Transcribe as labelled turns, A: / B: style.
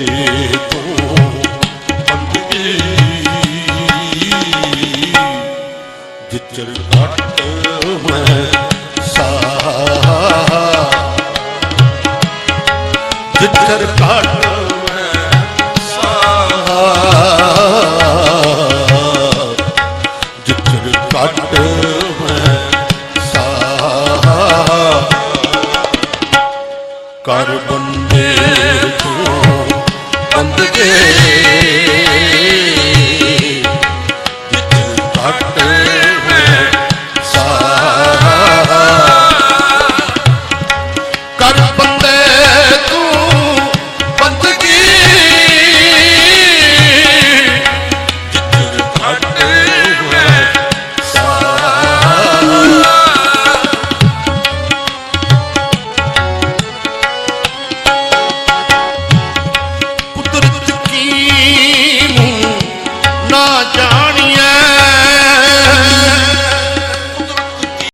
A: ਤੋਂ ਅੱਗੇ ਜਿੱਚਰ ਘਟ ਮੈਂ ਸਾਹਾ ਜਿੱਚਰ ਘਟ ਕਰ ਬੰਦੇ ਬੰਦਗੇ ਜਿੱਥਰ ராஜா